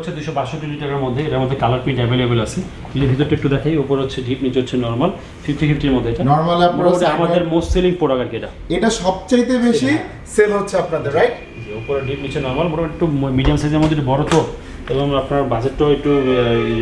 হচ্ছে দুশো বাষট্টি লিটারের মধ্যে এটার মধ্যে কালার প্রিন্ট অ্যাভেলেবেল আছে। যদি ভিতরটা একটু দেখাই উপর হচ্ছে ডিপ নিচে হচ্ছে নর্মাল ফিফটি ফিফটির মধ্যে এটা। নর্মাল আমাদের মোস্ট সেলিং প্রোডাক্ট আর কি এটা। এটা সবচাইতে বেশি সেল হচ্ছে আপনাদের রাইট উপরে ডিপ নিচে নর্মাল মোটামুটি একটু মিডিয়াম সাইজের মধ্যে বড় তো। এবং আপনার বাজেটটাও একটু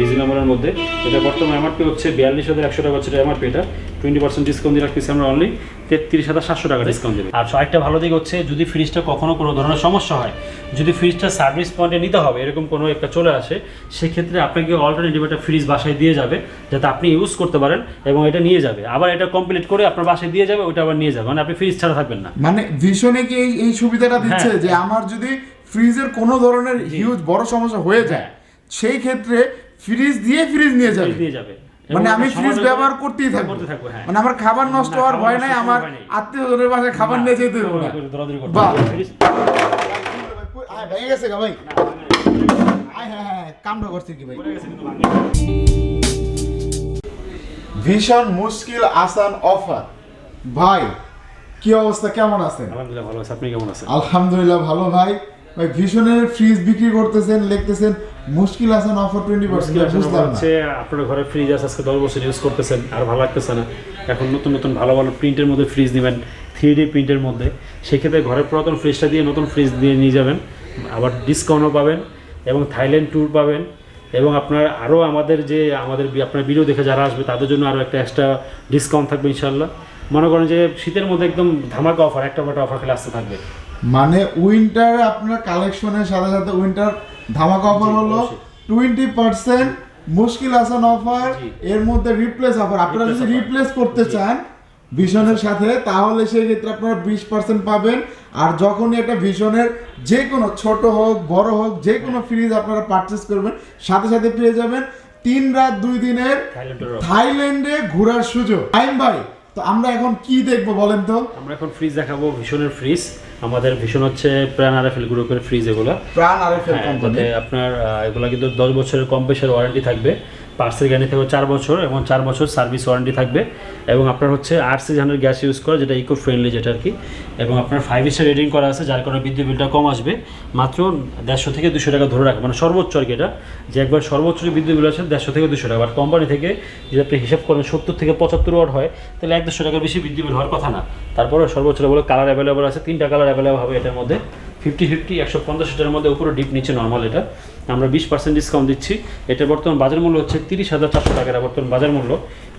রিজনেবলের মধ্যে। এটা বর্তমানে এমআরপি হচ্ছে বিয়াল্লিশ হাজার একশো টাকা হচ্ছে এমআরপি এটা। টোয়েন্টি পার্সেন্ট ডিসকাউন্ট দিয়ে রাখতেছি আমরা অনলি তেত্রিশ হাজার সাতশো টাকা ডিসকাউন্ট দেবে। আর আরেকটা ভালো দিক হচ্ছে যদি ফ্রিজটা কখনো কোনো ধরনের সমস্যা হয় যদি ফ্রিজটা সার্ভিস পয়েন্টে নিতে হবে এরকম কোনো একটা চলে আসে সেক্ষেত্রে আপনাকে অল্টারনেটিভ একটা ফ্রিজ বাসায় দিয়ে যাবে যাতে আপনি ইউজ করতে পারেন এবং এটা নিয়ে যাবে। আবার এটা কমপ্লিট করে আপনার বাসায় দিয়ে যাবে ওটা আবার নিয়ে যাবে। মানে আপনি ফ্রিজ ছাড়া থাকবেন না। মানে ভীষণে কি এই সুবিধাটা দিচ্ছে হ্যাঁ। যে আমার যদি ফ্রিজের কোনো ধরনের হিউজ বড় সমস্যা হয়ে যায় সেই ক্ষেত্রে ফ্রিজ দিয়ে ফ্রিজ নিয়ে যাবে। নিয়ে যাবে। মানে আমি ফ্রিজ ব্যবহার করতেই থাকব। করতে থাকব, হ্যাঁ। মানে আমার খাবার নষ্ট হওয়ার ভয় নাই আমার। আত্মীয় স্বজনের বাসায় খাবার নিয়ে যেতে হবে না। ভেঙে গেছে ভাই। হ্যাঁ হ্যাঁ করছে কি ভাই। ভীষণ মুশকিল আসান অফার। ভাই কি অবস্থা? কেমন আছেন? আলহামদুলিল্লাহ ভালো আছে। আপনি কেমন আছেন? আলহামদুলিল্লাহ ভালো ভাই। ভাই ভীষণের ফ্রিজ বিক্রি করতেছেন লিখতেছেন মুশকিল আসান অফার টোয়েন্টি পার্সেন্ট বুঝলাম হচ্ছে আপনার ঘরে ফ্রিজ আছে আজকে দশ বছর ইউজ করতেছেন আর ভালো লাগতেছে না। এখন নতুন নতুন ভালো ভালো প্রিন্টের মধ্যে ফ্রিজ নেবেন থ্রি ডি প্রিন্টের মধ্যে। সেক্ষেত্রে ঘরের পুরাতন ফ্রিজটা দিয়ে নতুন ফ্রিজ দিয়ে নিয়ে যাবেন আবার ডিসকাউন্টও পাবেন এবং থাইল্যান্ড ট্যুর পাবেন এবং আপনার আরও আমাদের যে আমাদের আপনার ভিডিও দেখে যারা আসবে তাদের জন্য আরও একটা এক্সট্রা ডিসকাউন্ট থাকবে ইনশাল্লাহ মনে করেন যে শীতের মধ্যে একদম ধামাকা অফার একটা একটা অফার খেলে আসতে থাকবে। মানে উইন্টার আপনার কালেকশনের সাথে সাথে উইন্টার ধামাকা অফার হলো টোয়েন্টি পার্সেন্ট মুশকিল আসান অফার এর মধ্যে রিপ্লেস অফার আপনারা যদি রিপ্লেস করতে চান ভীষণের সাথে তাহলে সেই ক্ষেত্রে আপনারা বিশ পার্সেন্ট পাবেন। আর যখনই একটা ভীষণের যে কোনো ছোট হোক বড় হোক যে কোনো ফ্রিজ আপনারা পারচেস করবেন সাথে সাথে পেয়ে যাবেন তিন রাত দুই দিনের থাইল্যান্ডে ঘোরার সুযোগ। আইম ভাই তো আমরা এখন কি দেখব বলেন তো? আমরা এখন ফ্রিজ দেখাবো ভীষণের ফ্রিজ আমাদের ভীষণ হচ্ছে প্রাণ আরএফএল গ্রুপের ফ্রিজ এগুলো। প্রাণ আর এফ হ্যাঁ, কোম্পানি যাতে আপনার এগুলো কিন্তু দশ বছরের কম বেশের ওয়ারেন্টি থাকবে। পার্সেল গ্যারান্টি থাকবে চার বছর এবং চার বছর সার্ভিস ওয়ারেন্টি থাকবে। এবং আপনার হচ্ছে R C hundred gas use করে যেটা ইকো ফ্রেন্ডলি যেটা আর কি এবং আপনার ফাইভ স্টার রেটিং করা আছে যার কারণে বিদ্যুৎ বিলটা কম আসবে। মাত্র দেড়শো থেকে দুশো টাকা ধরে রাখবে মানে সর্বোচ্চ আর কি এটা। যে একবার সর্বোচ্চ বিদ্যুৎ বিল আছে দেড়শো থেকে দুশো টাকা। বাট কোম্পানি থেকে যদি আপনি হিসাব করেন সত্তর থেকে পঁচাত্তর ওয়াট হয় তাহলে এক দেড়শো টাকার বেশি বিদ্যুৎ বিল হওয়ার কথা না। তারপরে সর্বোচ্চ বলে কালার অ্যাভেলেবল আছে তিনটা কালার অ্যাভেলেবল হবে এটার মধ্যে। ফিফটি ফিফটি একশো পঞ্চাশ লিটারের মধ্যে উপরে ডিপ নিচে নর্মাল এটা। আমরা বিশ পার্সেন্ট ডিসকাউন্ট দিচ্ছি। এটার বর্তমান বাজার মূল্য হচ্ছে তিরিশ হাজার চারশো টাকা বর্তমান বাজার মূল্য।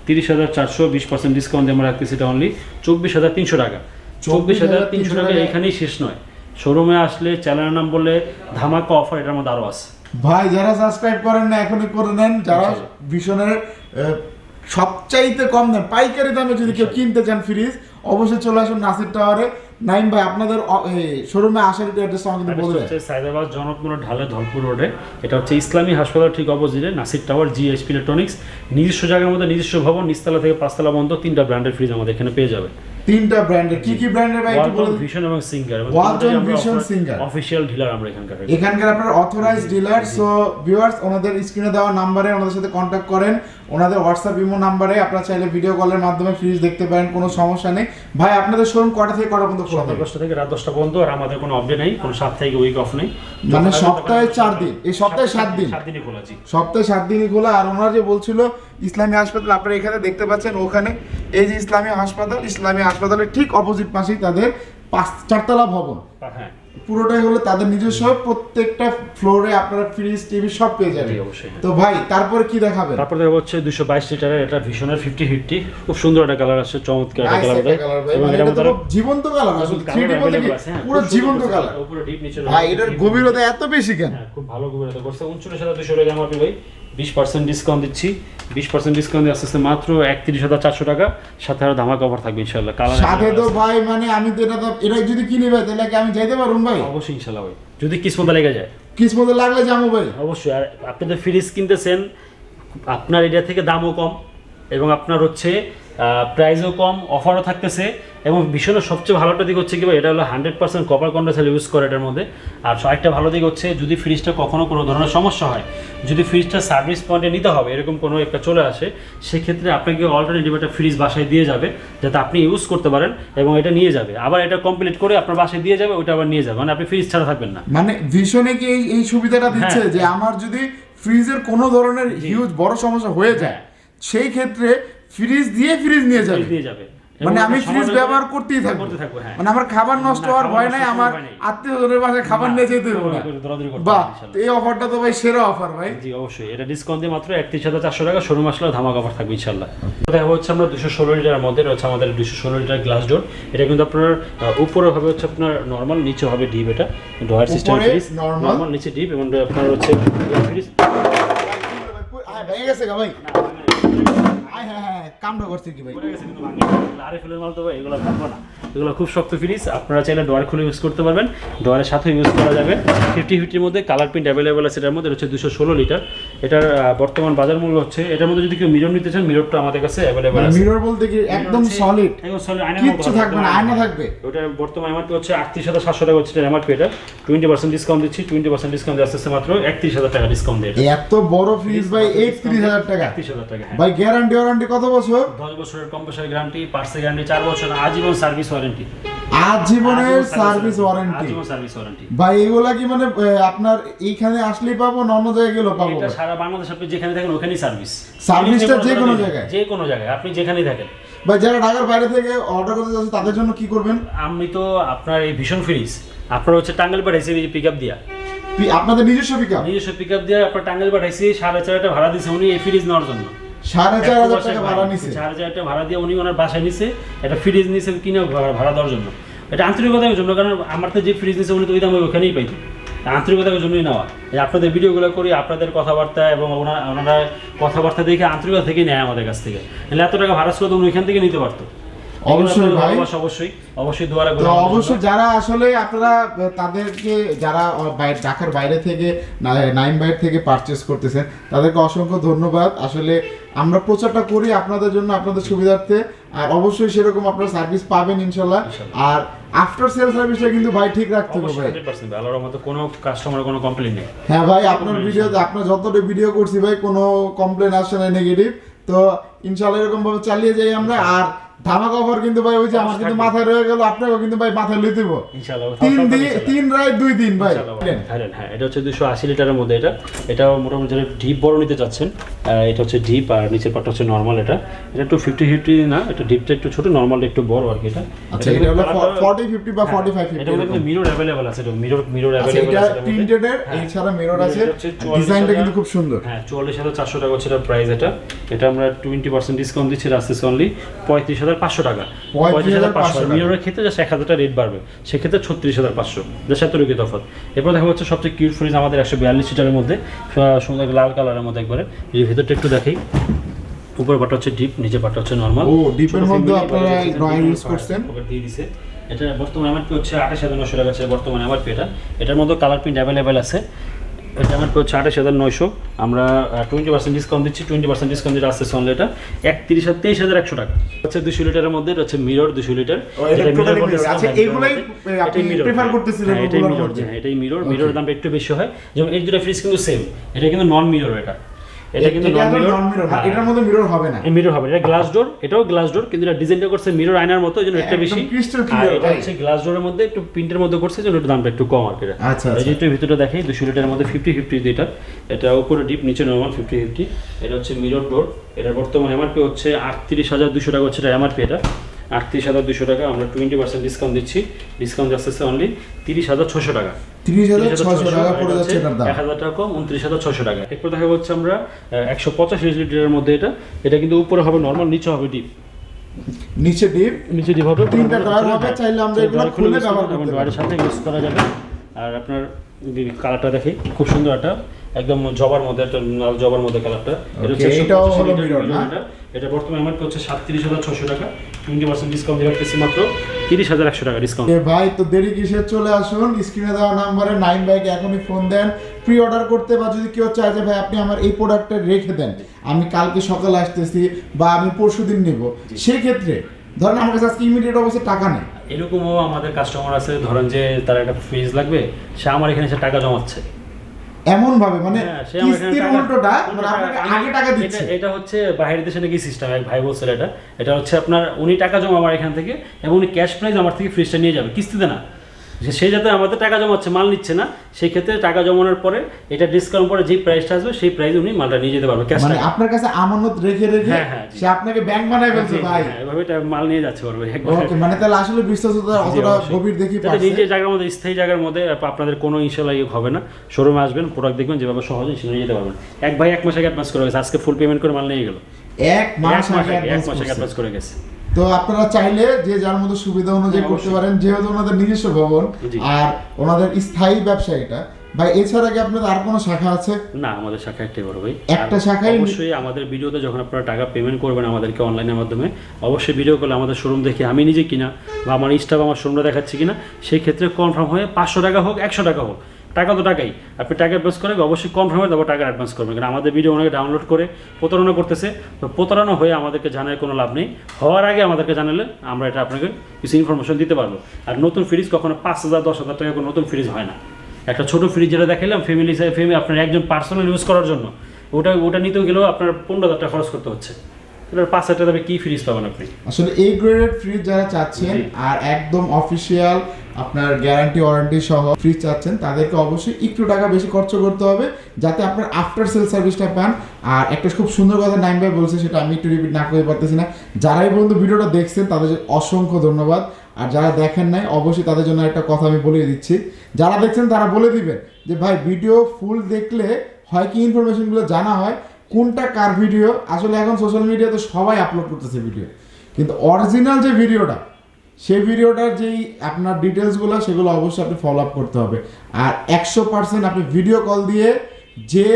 তিরিশ হাজার চারশো বিশ পার্সেন্ট ডিসকাউন্ট দিয়ে আমরা রাখতেছি এটা অনলি চব্বিশ হাজার তিনশো টাকা। চব্বিশ হাজার তিনশো টাকা এখানেই শেষ নয়। শোরুমে আসলে চ্যানেলের নাম বললে ধামাকা অফার এটার মধ্যে আরও আছে। ভাই যারা সাবস্ক্রাইব করেন না এখনই করে নেন। যারা ভীষণের সবচাইতে কম দাম পাইকারি দামে যদি কেউ কিনতে চান ফ্রিজ অবশ্যই চলে আসুন নাসির টাওয়ারে। নাইম ভাই আপনাদের শোরুমে আসার অ্যাড্রেস আমাকে বলে দেন। সাইদাবাদ জনকপুর ঢালে ধলপুর রোডে। এটা হচ্ছে ইসলামী হাসপাতাল ঠিক অপোজিটে নাসির টাওয়ার জিএসপি ইলেকট্রনিক্স নিজস্ব জায়গার মধ্যে নিজস্ব ভবন নিচতলা থেকে পাঁচতলা বন্ধ তিনটা ব্র্যান্ডের ফ্রিজ আমাদের এখানে পেয়ে যাবে। তিনটা ব্র্যান্ডের কি কি ব্র্যান্ডের ভাই একটু বলে ওয়ালটন ভিশন এবং Singer Walton, Vision, Singer. Official dealer আমরা এখানকার এখানকার আপনার অথরাইজ ডিলার সো ভিউয়ার্স ওনাদের স্ক্রিনে দেওয়া নাম্বারে ওনাদের সাথে কন্ট্যাক্ট করেন। ওনাদের হোয়াটসঅ্যাপ ইমো নাম্বারে আপনারা চাইলে ভিডিও কলের মাধ্যমে ফ্রিজ দেখতে পারেন কোনো সমস্যা নেই। ভাই আপনাদের শোরুম কটা থেকে কটা পর্যন্ত খোলা থাকে? দশটা থেকে রাত দশটা পর্যন্ত আর আমাদের কোনো অফডে নেই কোনো সাপ্তাহিক উইক অফ নেই। মানে সপ্তাহে চার দিন? এই সপ্তাহে সাত দিন? সাত দিনই খোলা জি। সপ্তাহে সাত দিনই খোলা আর ওনারা যে বলছিল ইসলামী হাসপাতাল আপনারা এখানে দেখতে পাচ্ছেন ওখানে এই যে ইসলামী হাসপাতাল ইসলামী হাসপাতালের ঠিক অপোজিট পাশেই তাদের পাঁচ চারতলা ভবন। হ্যাঁ। পুরোটাই হলো তাদের নিজস্ব প্রত্যেকটা ফ্লোরে আপনারা ফ্রিজ টিভি সব পেয়ে যাবেন। অবশ্যই। তো ভাই তারপরে কি দেখাবেন? তারপর দেখো হচ্ছে দুশো বাইশ লিটারের এটা ভীষণের ফিফটি ফিফটি খুব সুন্দর একটা কালার আছে চমৎকার একটা কালার ভাই, এবং মানে এটা তো জীবন্ত কালার আসলে 3D বলতে কি হ্যাঁ, পুরো জীবন্ত কালার উপরে ডিপ নিচে ভাই এটার গভীরতা এত বেশি কেন? হ্যাঁ খুব ভালো গভীরতা। করছে উনচল্লিশ হাজার দুশো টাকা আমার ভাই। বিশ পার্সেন্ট ডিসকাউন্ট দিচ্ছি। বিশ পার্সেন্ট ডিসকাউন্ট দিয়ে আস্তে আস্তে মাত্র একত্রিশ হাজার চারশো টাকা। সাথে আরও ধামা অফার থাকবে ইনশাল্লাহ কালার সাথে তো ভাই মানে আমি তো এটা তো এটা যদি কিনি ভাই তাহলে কি আমি যাইতে পারুম ভাই? অবশ্যই ইনশাল্লাহ ভাই। যদি কিসমতে লেগে যায়। কিসমতে লাগলে যাব ভাই। অবশ্যই। আর আপনি তো ফ্রিজ কিনতেছেন আপনার এরিয়া থেকে দামও কম এবং আপনার হচ্ছে প্রাইসও কম অফারও থাকতেছে এবং ভীষণের সবচেয়ে ভালোটা দিক হচ্ছে কি এটা হলো hundred percent copper condenser use করে এটার মধ্যে। আর আরেকটা ভালো দিক হচ্ছে যদি ফ্রিজটা কখনো কোনো ধরনের সমস্যা হয় যদি ফ্রিজটা সার্ভিস পয়েন্টে নিতে হবে এরকম কোনো একটা চলে আসে সেক্ষেত্রে আপনাকে অল্টারনেটিভ একটা ফ্রিজ বাসায় দিয়ে যাবে যাতে আপনি ইউজ করতে পারেন এবং এটা নিয়ে যাবে। আবার এটা কমপ্লিট করে আপনার বাসায় দিয়ে যাবে ওটা আবার নিয়ে যাবে। মানে আপনি ফ্রিজ ছাড়া থাকবেন না। মানে ভীষণে কি এই এই সুবিধাটা দিচ্ছে হ্যাঁ। যে আমার যদি ফ্রিজের কোনো ধরনের হিউজ বড় সমস্যা হয়ে যায় সেই ক্ষেত্রে ফ্রিজ দিয়ে ফ্রিজ নিয়ে যাবে। দিয়ে যাবে। মানে আমি ফ্রিজ ব্যবহার করতেই থাকব। করতে থাকব, হ্যাঁ। মানে আমার খাবার নষ্ট হওয়ার ভয় নাই আমার ভয় আত্মীয় স্বজনের বাসায় খাবার নিয়ে যেতে হবে না। তো এই অফারটা তো ভাই সেরা অফার ভাই। জি অবশ্যই। এটা ডিসকাউন্ট দিয়ে মাত্র একত্রিশ হাজার চারশো টাকা শোরুম আসলে ধামাক অফার থাকবে ইনশাল্লাহ। দেখা হচ্ছে আমরা দুশো ষোলো লিটারের মধ্যে হচ্ছে আমাদের দুশো ষোলো লিটার গ্লাস ডোর এটা কিন্তু আপনার উপরে হবে হচ্ছে আপনার নর্মাল নিচে হবে ডিপ এটা। Drawer system fridge. নর্মাল নিচে ডিপ এবং আপনার হচ্ছে ফ্রিজ ভেঙে গেছে গা ভাই। হ্যাঁ হ্যাঁ হ্যাঁ খুব শক্ত ফ্রিজ আপনারা চাইলে ডোয়ার খুলে ইউজ করতে পারবেন। ডোয়ারের সাথে ইউজ করা যাবে। ফিফটি ফিফটির মধ্যে কালার প্রিন্ট অ্যাভেলেবেল আছে এটার মধ্যে হচ্ছে দুশো ষোলো লিটার। এটার বর্তমান বাজার মূল্য হচ্ছে এটার মধ্যে যদি কেউ মিরর নিতে চান মিররটা আমাদের কাছে অ্যাভেলেবেল আছে। মিরর বলতে কি একদম সলিড একদম আয়নার মতো কিচ্ছু থাকবে না আয়না থাকবে। ওটার বর্তমান এমআরপি হচ্ছে আটত্রিশ হাজার সাতশো টাকা হচ্ছে এমআরপি এটা টোয়েন্টি পার্সেন্ট ডিসকাউন্ট দিচ্ছি টোয়েন্টি পার্সেন্ট ডিসকাউন্ট দিয়ে আসতেছে মাত্র একত্রিশ হাজার টাকা ডিসকাউন্ট দিয়ে এত বড় ফ্রিজ ভাই একত্রিশ হাজার টাকা। একত্রিশ হাজার টাকা হ্যাঁ। ভাই গ্যারান্টি ওয়ারান্টি কত বছর? দশ বছরের কম্প্রেসার গ্যারান্টি পার্সেল গ্যারান্টি চার বছর আজীবন সার্ভিস ওয়ারেন্টি আজীবনের সার্ভিস ওয়ারেন্টি সার্ভিস ওয়ারেন্টি ভাই এগুলা কি মানে আপনার এইখানে আসলেই পাবো না অন্য জায়গায় গেলেও পাবো এটা সারা বাংলাদেশ আপনি যেখানে থাকেন ওখানেই সার্ভিস সার্ভিসটা যে কোনো জায়গায়? যে কোনো জায়গায় আপনি যেখানেই থাকেন। ভাই যারা ঢাকার বাইরে থেকে অর্ডার করতে যাচ্ছে তাদের জন্য কি করবেন? আমি তো আপনার এই ভীষণ ফ্রিজ আপনার হচ্ছে টাঙ্গাইল পাঠাইছি পিক আপ দিয়া। আপনাদের নিজস্ব পিকআপ নিজস্ব পিক আপ দিয়ে আপনার টাঙ্গাইল পাঠাইছি সাড়ে চার হাজার ভাড়া দিয়েছে উনি এই ফ্রিজ নেওয়ার জন্য। সাড়ে চার হাজার টাকা ভাড়া নিছে। চার হাজার টাকা ভাড়া দিয়ে উনি ওনার বাসায় নিছে একটা ফ্রিজ কিনে ভাড়া দেওয়ার জন্য। এটা আন্তরিকতার জন্য কারণ আমার তো যে ফ্রিজ নিছে উনি তো ওই দামে ওখানেই পাইতো। আন্তরিকতার জন্যই নেওয়া। আপনাদের ভিডিওগুলো করি আপনাদের কথাবার্তা এবং ওনারা ওনারা কথাবার্তা দেখে আন্তরিকতা থেকে নেয় আমাদের কাছ থেকে। নাহলে এত টাকা ভাড়া করে উনি ওইখান থেকে নিতে পারতো। অবশ্যই ভাই। অবশ্যই অবশ্যই দোয়ারা তো অবশ্যই যারা আসলে আপনারা তাদেরকে যারা ঢাকার বাইরে থেকে না- নাইম বাইর থেকে পারচেস করতেছেন তাদেরকে অসংখ্য ধন্যবাদ। আসলে আমরা প্রচারটা করি আপনাদের জন্য আপনাদের সুবিধার্থে আর অবশ্যই সেরকম আপনারা সার্ভিস পাবেন ইনশাল্লাহ। আর আফটার সেল সার্ভিসটা কিন্তু ভাই ঠিক রাখতে হবে ভাই। হান্ড্রেড পার্সেন্ট আল্লাহর মতো কোনো কাস্টমার কোনো কমপ্লেন নেই। হ্যাঁ ভাই আপনার ভিডিও আপনার যতটা ভিডিও করছি ভাই কোনো কমপ্লেন আসে না নেগেটিভ তো ইনশাল্লাহ এরকম ভাবে চালিয়ে যাই আমরা আর ধামাক অফার কিন্তু ভাই ওই যে আমার কিন্তু মাথায় রয়ে গেল আপনাকেও কিন্তু ভাই মাথায় লই দিব। ইনশাআল্লাহ তিন দিন তিন রায় দুই দিন ভাই। থাইল্যান্ড হ্যাঁ এটা হচ্ছে দুশো আশি লিটারের মধ্যে এটা। এটা মোটামুটি যারা ডিপ বড় নিতে চাচ্ছেন এটা হচ্ছে ডিপ আর নিচের পাটটা হচ্ছে নর্মাল এটা। এটা একটু ফিফটি ফিফটি না এটা ডিপটা একটু ছোট নর্মালটা একটু বড় আর কি এটা। আচ্ছা হলো বা ফর্টি ফাইভ এটা মধ্যে মিরর অ্যাভেলেবল আছে এটা মিরর মিরর এটা। প্রিন্টেড এর হ্যাঁ। এছাড়া মিরর আছে? 44 ডিজাইনটা কিন্তু খুব সুন্দর। হ্যাঁ চুয়াল্লিশ হাজার চারশো টাকা হচ্ছে এটা প্রাইস এটা। এটা আমরা টোয়েন্টি পার্সেন্ট ডিসকাউন্ট দিচ্ছি রাস্তেস অনলি পঁয়ত্রিশ হাজার পাঁচশো টাকা। পঁয়ত্রিশ হাজার পাঁচশো 35,500 মিররের ক্ষেত্রে জাস্ট এক হাজার টাকা রেট বাড়বে। সেক্ষেত্রে ছত্রিশ হাজার পাঁচশো। জাস্ট এত রুকি তফাৎ। এরপর দেখা হচ্ছে সবচেয়ে কিউট ফ্রিজ আমাদের একশো বিয়াল্লিশ লিটারের মধ্যে। সুন্দর লাল কালারের মধ্যে একবারে। এই ভিতরটা একটু দেখি উপর পাটা হচ্ছে ডিপ নিচে পাটা হচ্ছে নর্মাল ও, এর মধ্যে আপনারা drawing use করছেন? দিয়ে দিছে। এটা বর্তমানে এমআরপি হচ্ছে আঠাশ হাজার নশো টাকা আছে বর্তমানে এমআরপি এটা। এটার মধ্যে কালার প্রিন্ট অ্যাভেলেবেল আছে। এটা হচ্ছে আঠাশ হাজার নয়শো। আমরা টোয়েন্টি পার্সেন্ট ডিসকাউন্ট দিচ্ছি টোয়েন্টি পার্সেন্ট ডিসকাউন্ট যেটা আসছে অনলি এটা একত্রিশ হাজার তেইশ হাজার একশো টাকা। হচ্ছে দুশো লিটারের মধ্যে এটা হচ্ছে মিরর দুশো লিটার। আচ্ছা, এটাই মিরর হ্যাঁ। এটাই মিরর মিরর দামটা একটু বেশি হয়। যেমন এই দুটো ফ্রিজ কিন্তু সেম এটা কিন্তু নন মিরর এটা। এটা কিন্তু নন মিরর এটার মধ্যে মিরর হবে না। মিরর হবে। এটা গ্লাস ডোর এটাও গ্লাস ডোর কিন্তু এটা ডিজাইনটা করছে মিরর আয়নার মতো এই জন্য একটা বেশি। আর clear, এটা হচ্ছে গ্লাস ডোরের মধ্যে একটু প্রিন্টের মধ্যে করছে এই জন্য একটু দামটা একটু কম আর কি আচ্ছা, এই আচ্ছা। যে একটু ভিতরটা দেখাই দুশো লিটারের মধ্যে ফিফটি ফিফটি যেটা এটা উপরে ডিপ নিচে নর্মাল ফিফটি ফিফটি এটা হচ্ছে মিরর ডোর এটার বর্তমান এমআরপি হচ্ছে আটত্রিশ হাজার দুশো টাকা হচ্ছে এটা এমআরপি এটা। আটত্রিশ হাজার দুশো টাকা আমরা টোয়েন্টি পার্সেন্ট ডিসকাউন্ট দিচ্ছি। ডিসকাউন্ট আসতেছে অনলি তিরিশ হাজার ছশো টাকা। তিরিশ হাজার ছশো টাকা পড়ে যাচ্ছে এক হাজার টাকা কম উনত্রিশ হাজার ছশো টাকা। এরপর দেখা হচ্ছে আমরা একশো পঁচাশি লিটারের মধ্যে এটা। এটা কিন্তু উপরে হবে নর্মাল নিচে হবে ডিপ নিচে ডিপ নিচে ডিপ হবে। তিনটা কালার হবে, চাইলে আমরা এগুলো খুলে ব্যবহার করতে- পারি সাথে ইউজ করা যাবে। আর আপনার কালারটা দেখি খুব সুন্দর একটা একদম জবার মধ্যে একটা লাল জবার মধ্যে কালারটা এটাও হলো mirror, না? এটা। বর্তমানে আমার হচ্ছে সাতত্রিশ হাজার ছশো টাকা টোয়েন্টি পার্সেন্ট ডিসকাউন্ট দিয়ে রাখতেছি মাত্র তিরিশ হাজার একশো টাকা ডিসকাউন্ট ভাই তো দেরি কিসে চলে আসুন স্ক্রিনে দেওয়া নাম্বারে নাইন বাইকে এখনই ফোন দেন। প্রি অর্ডার করতে বা যদি কেউ চায় যে ভাই আপনি আমার এই প্রোডাক্টটা রেখে দেন আমি কালকে সকালে আসতেছি বা আমি পরশু দিন নেব সেক্ষেত্রে ধরেন আমার কাছে আজকে ইমিডিয়েট অবশ্যই টাকা নেই। এরকমও আমাদের কাস্টমার আছে ধরেন যে তার একটা ফ্রিজ লাগবে সে আমার এখানে এসে টাকা জমাচ্ছে। এমন ভাবে মানে হ্যাঁ, সে কিস্তির উল্টোটা মানে আপনাকে আগে টাকা দিচ্ছে। এটা হচ্ছে বাইরের দেশে নাকি সিস্টেম এক ভাই বলছিল এটা। এটা হচ্ছে আপনার উনি টাকা জমা আমার এখান থেকে এবং উনি ক্যাশ প্রাইজ আমার থেকে ফ্রিজটা নিয়ে যাবে কিস্তিতে না। যে সে যাতে আমাদের টাকা জমাচ্ছে মাল নিচ্ছে না সেই ক্ষেত্রে টাকা জমানোর পরে এটা ডিসকাউন্ট পরে যে প্রাইসটা আসবে সেই প্রাইস উনি মালটা নিয়ে যেতে পারবে ক্যাশ মানে আপনার কাছে আমানত রেখে রেখে হ্যাঁ, হ্যাঁ। সে আপনাকে ব্যাংক বানায় ফেলছে ভাই। হ্যাঁ, এভাবে এটা মাল নিয়ে যাচ্ছে পারবে ওকে মানে তাহলে আসলে বিশ্বাসতা অতটা গভীর দেখি পাচ্ছে নিজের জায়গার মধ্যে স্থায়ী জায়গার মধ্যে আপনাদের কোনো ইনশাল্লাহ ইয়ে হবে না। শোরুমে আসবেন প্রোডাক্ট দেখবেন যেভাবে সহজে সেটা নিয়ে যেতে পারবেন। এক ভাই এক মাস আগে অ্যাডভান্স করে গেছে আজকে ফুল পেমেন্ট করে মাল নিয়ে গেল। এক মাস আগে অ্যাডভান্স করে গেছে। তো আপনারা চাইলে যে যার মধ্যে সুবিধা অনুযায়ী করতে পারেন যেহেতু ওনাদের নিজস্ব ভবন আর ওনাদের স্থায়ী ব্যবসা এটা। ভাই এছাড়া কি আপনাদের আর কোনো শাখা আছে? না আমাদের শাখা একটাই বড় ভাই। একটা শাখাই অবশ্যই আমাদের ভিডিওতে যখন আপনারা টাকা পেমেন্ট করবেন আমাদেরকে অনলাইনের মাধ্যমে অবশ্যই ভিডিও করলে আমাদের শোরুম দেখে আমি নিজে কিনা বা আমার স্টাফ আমার শোরুমটা দেখাচ্ছি কিনা সেই ক্ষেত্রে কনফার্ম হয়ে পাঁচশো টাকা হোক একশো টাকা হোক টাকা তো টাকাই। আপনি টাকা অ্যাডভান্স করে অবশ্যই কনফার্ম হয়ে তারপর টাকা অ্যাডভান্স করবেন। কারণ আমাদের ভিডিও অনেকে ডাউনলোড করে প্রতারণা করতেছে। তো প্রতারণা হয়ে আমাদেরকে জানার কোনো লাভ নেই। হওয়ার আগে আমাদেরকে জানালে আমরা এটা আপনাকে কিছু ইনফরমেশন দিতে পারব। আর নতুন ফ্রিজ কখনো পাঁচ হাজার, দশ হাজার টাকা কোনো নতুন ফ্রিজ হয় না। একটা ছোট ফ্রিজ যেটা দেখালাম ফ্যামিলি ফ্যামিলি আপনার একজন পার্সোনাল ইউজ করার জন্য, ওটা ওটা নিতেও গেলেও আপনার পনেরো হাজার টাকা খরচ করতে হচ্ছে। এবার পাঁচ হাজার টাকা কী ফ্রিজ পাবেন আপনি? আসলে এই গ্রেডেড ফ্রিজ যারা চাচ্ছেন আর একদম অফিসিয়াল আপনার গ্যারান্টি ওয়ারেন্টি সহ ফ্রিজ চাচ্ছেন তাদেরকে অবশ্যই একটু টাকা বেশি খরচ করতে হবে যাতে আপনার আফটার সেল সার্ভিসটা পান। আর একটা খুব সুন্দর কথা নাইম ভাই বলছে সেটা আমি একটু রিপিট না করে পারতেছি না। যারাই পর্যন্ত ভিডিওটা দেখছেন তাদের অসংখ্য ধন্যবাদ। আর যারা দেখেন নাই অবশ্যই তাদের জন্য একটা কথা আমি বলে দিচ্ছি। যারা দেখছেন তারা বলে দিবেন যে ভাই ভিডিও ফুল দেখলে হয় কি ইনফরমেশনগুলো জানা হয়? কোনটা কার ভিডিও আসলে এখন সোশ্যাল মিডিয়াতে সবাই আপলোড করতেছে ভিডিও কিন্তু অরিজিনাল যে ভিডিওটা সেই ভিডিওটার যেই আপনার ডিটেলসগুলো সেগুলো অবশ্যই আপনি ফলো আপ করতে হবে। আর একশো পার্সেন্ট আপনি ভিডিও কল দিয়ে যে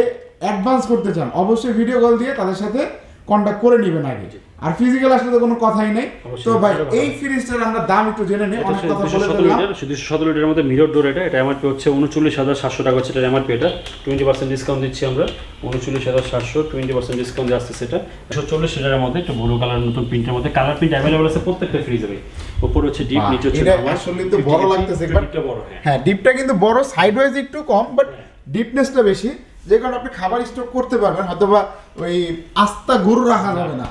অ্যাডভান্স করতে চান, অবশ্যই ভিডিও কল দিয়ে তাদের সাথে কন্ট্যাক্ট করে নেবেন আগে। আর ফিজিক্যাল আসলে তো কোনো কথাই নেই। তো ভাই এই ফ্রিজটার আমরা দাম একটু জেনে নিই অনেক কথা বলে ফেললাম। দুশো সতেরো লিটারের মধ্যে মিরর ডোর এটা এটা এমআরপি হচ্ছে উনচল্লিশ হাজার সাতশো টাকা হচ্ছে এটা এমআরপি এটা টোয়েন্টি পার্সেন্ট ডিসকাউন্ট দিচ্ছি আমরা উনচল্লিশ হাজার সাতশো টোয়েন্টি পার্সেন্ট ডিসকাউন্ট দিয়ে আসতেছে এটা। একশো চল্লিশ লিটারের মধ্যে একটা ব্লু কালার নতুন প্রিন্টের মধ্যে কালার প্রিন্ট অ্যাভেলেবল আছে প্রত্যেকটা ফ্রিজে ভাই উপরে হচ্ছে ডিপ নিচে হচ্ছে এটা আসলে তো বড় লাগতেছে, 50 বড় হ্যাঁ। হ্যাঁ ডিপটা কিন্তু বড় সাইড ওয়াইজ একটু কম বাট ডিপনেসটা বেশি। যে কারণে আপনি খাবার স্টক করতে পারবেন হয়তো বা ওই আস্তা গরু রাখা যাবে না।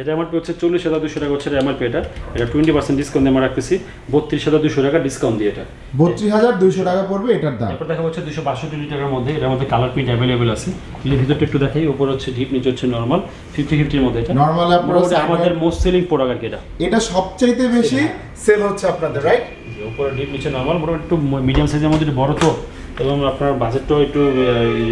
এটা এমআরপি হচ্ছে চল্লিশ হাজার দুশো টাকা হচ্ছে এমআরপি এটা এটা টোয়েন্টি পার্সেন্ট ডিসকাউন্ট দিয়ে আমরা রাখতেছি। বত্রিশ হাজার দুশো টাকা ডিসকাউন্ট দিয়ে এটা। বত্রিশ হাজার দুশো টাকা পড়বে এটার দাম। তারপর দেখা হচ্ছে দুশো বাষট্টি লিটারের মধ্যে। এটার মধ্যে কালার প্রিন্ট অ্যাভেলেবেল আছে। এর ভিতরটা একটু দেখাই। উপর হচ্ছে ডিপ নিচে হচ্ছে নর্মাল ফিফটি ফিফটির মধ্যে এটা। নর্মাল আপনার আমাদের মোস্ট সেলিং প্রোডাক্ট আর কি এটা। এটা সবচাইতে বেশি সেল হচ্ছে আপনাদের রাইট উপরে ডিপ নিচে নর্মাল মোটামুটি একটু মিডিয়াম সাইজের মধ্যে বড় তো। এবং আপনার বাজেটটাও একটু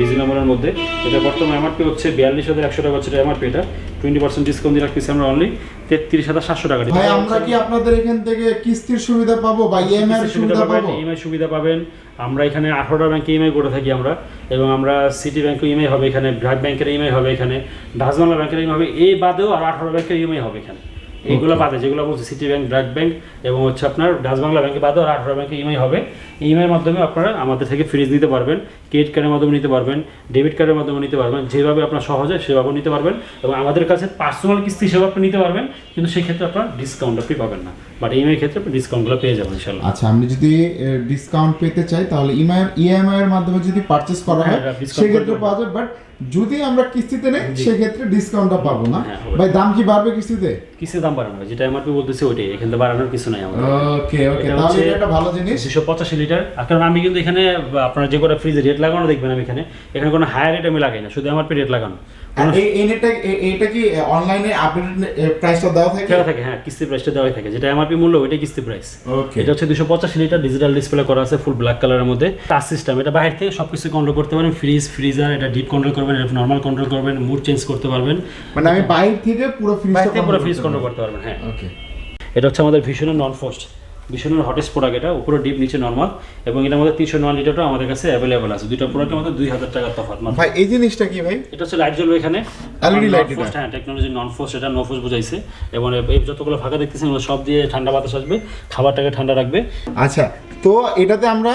রিজনেবলের মধ্যে। এটা বর্তমানে এমআরপি হচ্ছে বিয়াল্লিশ হাজার একশো টাকা হচ্ছে এমআরপি এটা। টোয়েন্টি পার্সেন্ট ডিসকাউন্ট দিয়ে রাখতেছি আমরা অনলি তেত্রিশ হাজার সাতশো টাকা ভাই আমরা কি আপনাদের এখান থেকে কিস্তির সুবিধা পাবো বা ইএমআই এর সুবিধা পাবো? ইএমআই সুবিধা পাবেন। আমরা এখানে আঠারোটা ব্যাংকে ইএমআই করে থাকি আমরা। এবং আমরা সিটি ব্যাংকে ইএমআই হবে এখানে ব্রাক ব্যাংকের ইএমআই হবে এখানে। ঢাসবাংলা ব্যাংকের ইএমআই হবে। এই বাদেও আর আঠারো ব্যাংকের ইএমআই হবে এখানে। এইগুলো বাদে যেগুলো বলছি সিটি ব্যাংক ব্রাক ব্যাংক এবং হচ্ছে আপনার ডাচ বাংলা ব্যাংকে বাদে আর আঠারো ব্যাংকে ইএমআই হবে। ইএমআইয়ের মাধ্যমে আপনারা আমাদের থেকে ফ্রিজ নিতে পারবেন ক্রেডিট কার্ডের মাধ্যমে নিতে পারবেন ডেবিট কার্ডের মাধ্যমে নিতে পারবেন যেভাবে আপনার সহজে সেভাবে নিতে পারবেন এবং আমাদের কাছে পার্সোনাল কিস্তি হিসেবে আপনি নিতে পারবেন কিন্তু সেক্ষেত্রে আপনার ডিসকাউন্ট আপনি পাবেন না। বাট ইএমআই ক্ষেত্রে আপনি ডিসকাউন্টগুলো পেয়ে যাবেন ইনশাল্লাহ আচ্ছা আমি যদি ডিসকাউন্ট পেতে চাই তাহলে ইএমআই ইএমআই এর মাধ্যমে যদি পারচেজ করা হয় হ্যাঁ, সেক্ষেত্রে পাওয়া যায় বাট যদি আমরা কিস্তিতে নেই সেক্ষেত্রে ডিসকাউন্টটা পাবো না। হ্যাঁ, ভাই দাম কি বাড়বে কিস্তিতে? কিসের দাম বাড়ানো হয় যেটা এমআরপি বলতেছি ওইটাই এখানে বাড়ানোর কিছু নাই আমাদের। ওকে ওকে তাহলে এটা একটা ভালো জিনিস। দুশো পঁচাশি লিটার। কারণ আমি কিন্তু এখানে আপনার যে কটা ফ্রিজে রেট লাগানো দেখবেন আমি এখানে এখানে কোনো হায়ার রেট আমি লাগাই না শুধু এমআরপি রেট লাগানো। আর এই এই নেটটা এ- এইটা কি অনলাইনে আপডেটেড প্রাইসটা দেওয়া থাকে? দেওয়া থাকে হ্যাঁ কিস্তি প্রাইসটা দেওয়াই থাকে। যেটা এমআরপি মূল্য ওইটাই কিস্তি প্রাইস এটা হচ্ছে দুশো পঁচাশি লিটার ডিজিটাল ডিসপ্লে করা আছে ফুল ব্ল্যাক কালারের মধ্যে। টাচ সিস্টেম এটা বাইরে থেকে সব কিছু কন্ট্রোল করতে পারেন। ফ্রিজ ফ্রিজার এটা ডিপ কন্ট্রোল করবেন এটা নর্মাল কন্ট্রোল করবেন মুড চেঞ্জ করতে পারবেন। মানে আমি বাইরে থেকে পুরো পুরো ফ্রিজ কন্ট্রোল করতে পারবেন হ্যাঁ। ওকে এটা হচ্ছে আমাদের ভীষণ নন ফোস্ট ভীষণের হটেস্ট প্রোডাক্ট এটা উপরে ডিপ নিচে নর্মাল এবং এটা মধ্যে তিনশো নয় লিটারটা আমাদের কাছে অ্যাভেলেবেল আছে। দুইটা প্রোডাক্ট আমাদের দুই হাজার টাকার তফাৎ মানে ভাই এই জিনিসটা কি ভাই? এটা হচ্ছে লাইট জ্বলবে এখানে। এলইডি লাইট হ্যাঁ টেকনোলজি নন ফোর্স এটা নো ফোর্স বুঝাইছে। এবং এই যতগুলো ফাঁকা দেখতেছেন সব দিয়ে ঠান্ডা বাতাস আসবে খাবারটাকে ঠান্ডা রাখবে। আচ্ছা তো এটাতে আমরা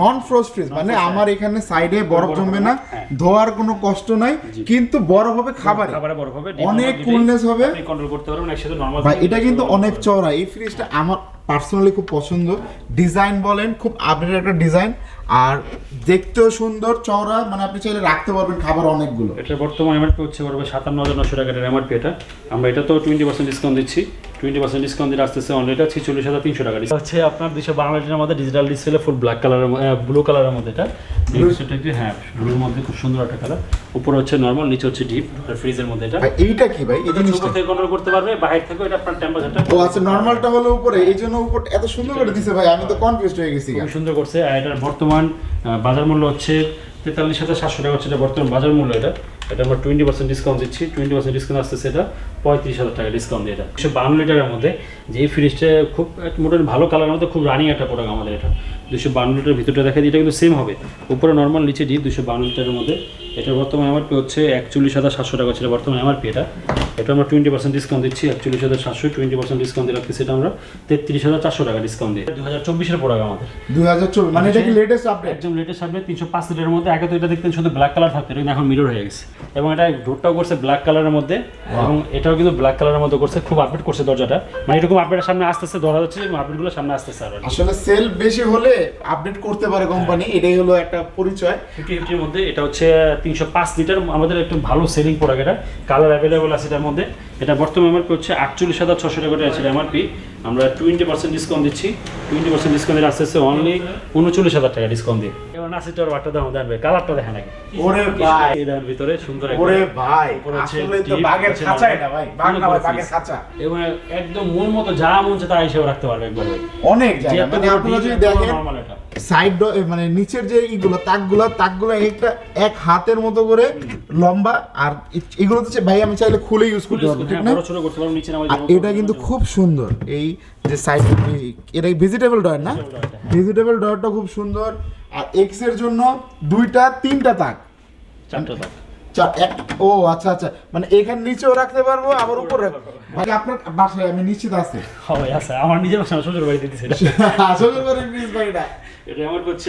নন ফ্রোস্ট ফ্রিজ মানে আমার এখানে সাইডে বরফ জমবে না হ্যাঁ। ধোয়ার কোনো কষ্ট নাই কিন্তু বরফ হবে খাবারে। খাবারে বরফ হবে অনেক coolness হবে। কন্ট্রোল করতে পারবেন একসাথে নরমাল এটা কিন্তু অনেক চওড়া এই ফ্রিজটা আমার পার্সোনালি খুব পছন্দ। ডিজাইন বলেন খুব আপডেট একটা ডিজাইন আর দেখতেও সুন্দর চওড়া মানে আপনি চাইলে রাখতে পারবেন খাবার অনেকগুলো। এটা বর্তমান এমআরপি হচ্ছে পড়বে সাতান্ন হাজার নশো টাকার এমআরপি এটা। আমরা এটা তো টোয়েন্টি পার্সেন্ট ডিসকাউন্ট দিচ্ছি। টোয়েন্টি পার্সেন্ট ডিসকাউন্ট দিয়ে আসতেছে অনলি এটা ছিচল্লিশ হাজার তিনশো টাকা হচ্ছে আপনার দুশো লিটারের মধ্যে ডিজিটাল ডিসপ্লে ফুল ব্ল্যাক কালারের ব্লু কালারের মধ্যে এটা। হ্যাঁ ব্লুর মধ্যে খুব সুন্দর একটা কালার উপরে হচ্ছে নর্মাল নিচে হচ্ছে ডিপ ফ্রিজের মধ্যে এটা। এইটা কি ভাই? এটা জিনিসটা? থেকে কন্ট্রোল করতে পারবে বাইরে থেকে এটা আপনার টেম্পারেচারটা ও আচ্ছা নর্মালটা হলো উপরে এই জন্য উপর এত সুন্দর করে দিছে ভাই আমি তো কনফিউজড হয়ে গেছি খুব সুন্দর করছে আর এটার বর্তমান আহ, বাজার মূল্য হচ্ছে তেতাল্লিশ হাজার সাতশো টাকা হচ্ছে এটা বর্তমান বাজার মূল্য এটা। এটা আমরা টোয়েন্টি পার্সেন্ট ডিসকাউন্ট দিচ্ছি। টোয়েন্টি পার্সেন্ট ডিসকাউন্ট আসতেছে এটা পঁয়ত্রিশ হাজার টাকা ডিসকাউন্ট দিয়ে এটা। একশো বান্ন লিটারের মধ্যে যে ফ্রিজটা খুব মোটামুটি ভালো কালারের মধ্যে খুব রানিং একটা প্রোডাক্ট আমাদের এটা। দুশো বান্ন লিটারের ভিতরটা দেখা এটা কিন্তু সেম হবে। উপরে নর্মাল নিচে দিই দুশো বান্ন লিটারের মধ্যে। এটা বর্তমানে আমার পে হচ্ছে একচল্লিশ হাজার সাতশো টাকা ছিল বর্তমানে আমার এটা। এটা আমরা টোয়েন্টি পার্সেন্ট ডিসকাউন্ট দিচ্ছি একচল্লিশ হাজার সাতশো টোয়েন্টি পার্সেন্ট ডিসকাউন্ট দিয়ে রাখতেছি। এটা আমরা তেত্রিশ হাজার চারশো টাকা ডিসকাউন্ট দিয়ে। দু হাজার চব্বিশের প্রোডাক্ট আমাদের। দুই হাজার চব্বিশ মানে এটা কি লেটেস্ট আপডেট একদম লেটেস্ট আপডেট তিনশো পাঁচ লিটারের মধ্যে। আগে তো এটা দেখতেন শুধু ব্ল্যাক কালার থাকতো কিন্তু এখন মিরর হয়ে গেছে। এবং এটা ডোরটাও করছে ব্ল্যাক কালারের মধ্যে। এবং এটাও কিন্তু ব্ল্যাক কালারের মধ্যে করছে খুব আপডেট করছে দরজাটা। মানে এরকম আপডেটের সামনে আসতেছে ধরা যাচ্ছে এবং আপডেটগুলো সামনে আসতেছে আর। আসলে সেল বেশি হলে আপডেট করতে পারে কোম্পানি এটাই হলো একটা পরিচয়। ফিফটি ফিফটির মধ্যে এটা হচ্ছে তিনশো পাঁচ লিটার আমাদের একটু ভালো সেলিং প্রোডাক্ট এটা। কালার অ্যাভেলেবল আছে মধ্যে। এটা বর্তমান এমআরপি হচ্ছে আটচল্লিশ হাজার ছশো টাকা করে আছে এমআরপি আমরা টোয়েন্টি পার্সেন্ট ডিসকাউন্ট দিচ্ছি। টোয়েন্টি পার্সেন্ট ডিসকাউন্ট দিয়ে আস্তে অনলি উনচল্লিশ হাজার টাকা ডিসকাউন্ট দিয়ে। নাসিটার দেখবে কালারটা দেখেন আগে। ওরে ভাই। দেখেন ভিতরে সুন্দর একটা- ওরে ভাই আসলে তো হচ্ছে খাঁচা এটা ভাই বাঘ না ভাই বাঘের খাঁচা। এবং একদম মন মতো যা মন চায় তা হিসেবে রাখতে পারবে একবার। অনেক জায়গা মানে আপনারা যদি দেখেন সাইড মানে নিচের যে ইগুলো তাকগুলো তাকগুলো একটা এক হাতের মতো করে লম্বা আর এগুলো তো ভাই আমি চাইলে খুলে ইউজ করতে পারব ঠিক না? ছোট করতে পারব নিচে এটা কিন্তু খুব সুন্দর এই যে সাইড এটা ভেজিটেবল ডয়ার না? ভেজিটেবল ডয়ারটা খুব সুন্দর। আর এক্সের জন্য দুইটা তিনটা তাক চারটা তাক ও আচ্ছা আচ্ছা। মানে এখানে নিচেও রাখতে পারব আবার উপরে ভাই আপনার বাসায় আমি নিশ্চিত আছে। হবে আছে। আমার নিজের বাসা শ্বশুর বাড়িতে শ্বশুর বাড়ির আসলে করে হচ্ছে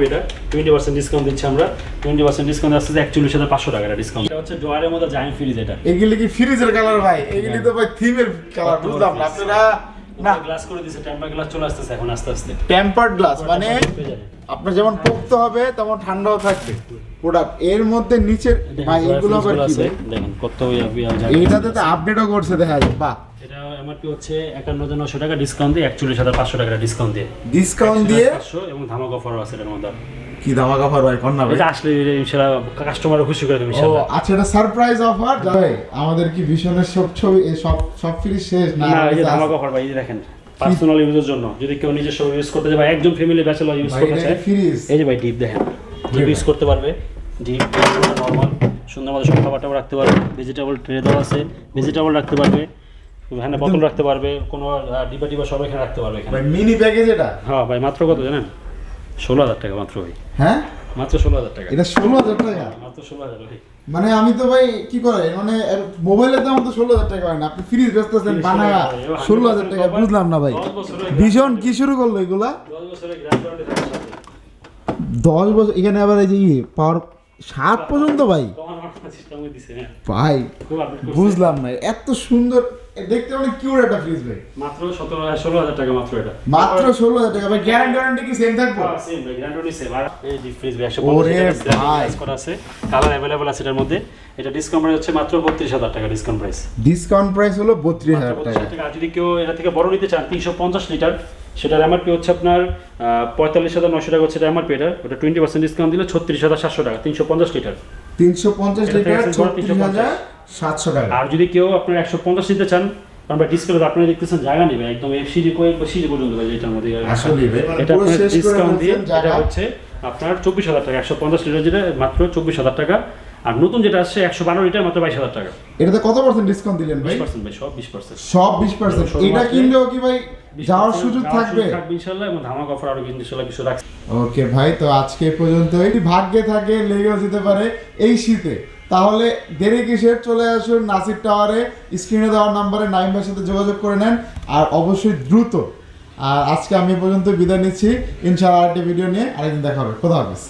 পেটা টোয়েন্টি পার্সেন্ট ডিসকাউন্ট দিচ্ছি আমরা। টোয়েন্টি পার্সেন্ট ডিসকাউন্ট আসছে একচল্লিশ হাজার পাঁচশো টাকা ডিসকাউন্ট এটা হচ্ছে ডোয়ারের মধ্যে জায়ান্ট ফ্রিজ এটা। এগুলি কি ফ্রিজের কালার ভাই? এগুলি তো ভাই থিমের কালার বুঝলাম আপনারা না। গ্লাস করে দিচ্ছে টেম্পার গ্লাস চলে আসতেছে এখন আস্তে আস্তে। টেম্পার গ্লাস মানে আপনার যেমন পোক্ত হবে তেমন ঠান্ডাও থাকবে। প্রোডাক্টের মধ্যে নিচের ভাই এগুলো আবার কি দেখেন কত তো আপডেটও করছে দেখা যায় বাহ। এটা এমআরপি হচ্ছে একান্ন হাজার নশো টাকা ডিসকাউন্ট দিয়ে একচল্লিশ হাজার পাঁচশো টাকা ডিসকাউন্ট দিয়ে। ডিসকাউন্ট দিয়ে? পাঁচশো এবং ধামাক অফারও আছে এটার মধ্যে। কি দামা কাফার ভাই কন্যা ভাই। এটা আসলে ইনশাল্লাহ কাস্টমার খুশি করে দেবে ও আচ্ছা এটা সারপ্রাইজ অফার ভাই। আমাদের কি ভীষণের সব ছবি সব সব শেষ? না এই অফার ভাই দেখেন পার্সোনাল ইউজের জন্য। যদি কেউ নিজস্ব ইউজ করতে চায় বা একজন ফ্যামিলি ব্যাচেলর ইউজ করতে চায় এই যে ভাই ডিপ দেখেন। ইউজ করতে পারবে। ডিপ নর্মাল সুন্দর মতো সব খাবার টাবার রাখতে পারবে ভেজিটেবল ট্রে দেওয়া আছে ভেজিটেবল রাখতে পারবে এখানে বোতল রাখতে পারবে কোনো ডিবা টিবা সব এখানে রাখতে পারবে এখানে। ভাই মিনি প্যাকেজ এটা? হ্যাঁ ভাই মাত্র কত জানেন? ষোলো হাজার টাকা মাত্র ভাই। হ্যাঁ? মাত্র ষোলো হাজার টাকা। এটা ষোলো হাজার টাকা? মাত্র ষোলো হাজার ভাই। মানে আমি তো ভাই কি করে মানে মোবাইলের দাম তো ষোলো হাজার টাকা হয় না। আপনি ফ্রিজ বেচতেছেন বানায়া ষোলো হাজার টাকা বুঝলাম না ভাই। ভীষণ কি শুরু করল এগুলা? দশ বছর এখানে আবার এই যে পাওয়ার সাত পর্যন্ত ভাই ভাই বুঝলাম না এত সুন্দর দেখতে অনেক কিউর একটা ফ্রিজ ভাই মাত্র সতেরো ষোলো হাজার টাকা মাত্র এটা মাত্র ষোলো হাজার টাকা ভাই গ্যারান্টি ওয়ারেন্টি কি সেম থাকব ভাই, grand only আর এই freeze ভাই, 150 ওরে টাকা scrap ভাই। price করা আছে। Colour available আছে এটার মধ্যে। এটা discount price হচ্ছে মাত্র 32,000 টাকা discount price। ডিসকাউন্ট প্রাইস হলো বত্রিশ হাজার টাকা যদি কেউ এটা থেকে বড় নিতে চান, 350 লিটার, সেটার MRP হচ্ছে আপনার, আহ, 45,900 টাকা হচ্ছে এটা MRP এটা। ওটা 20% discount দিলে 36,700 টাকা, 350 লিটার। তিনশো পঞ্চাশ লিটার access করা ছত্রিশ 350 হাজার সাতশো টাকা। আর যদি কেউ আপনার 150 নিতে চান, কারণ ভাই আপনারা দেখতেছেন জায়গা নেবে একদম সিঁড়ি কয়েক সিঁড়ি পর্যন্ত ভাই এটার মধ্যে এটা আপনার ডিসকাউন্ট দিয়ে এটা হচ্ছে আপনার চব্বিশ হাজার টাকা একশো পঞ্চাশ লিটার যেটা মাত্র চব্বিশ হাজার টাকা। আর নতুন যেটা আসছে একশো বারো লিটার মাত্র বাইশ হাজার টাকা। এটাতে কত পার্সেন্ট ডিসকাউন্ট দিলেন ভাই? পার্সেন্ট ভাই সব বিশ পার্সেন্ট সব বিশ পার্সেন্ট এটা কিনলেও কি ভাই যাওয়ার সুযোগ থাকবে? থাকবে ইনশাল্লাহ এবং ধামাক অফার আরও কিন্তু ইনশাল্লাহ কিছু রাখছে। ওকে ভাই তো আজকে এ পর্যন্তই যদি ভাগ্যে থাকে লেগেও যেতে পারে এই শীতে। তাহলে দেরি কিসের? চলে আসুন নাসির টাওয়ারে স্ক্রিনে দেওয়ার নাম্বারে নাইম ভাইয়ের সাথে যোগাযোগ করে নেন আর অবশ্যই দ্রুত। আর আজকে আমি পর্যন্ত বিদায় নিচ্ছি। ইনশাআল্লাহ আরেকটি ভিডিও নিয়ে আরেকদিন দেখা হবে। খোদা হাফিজ।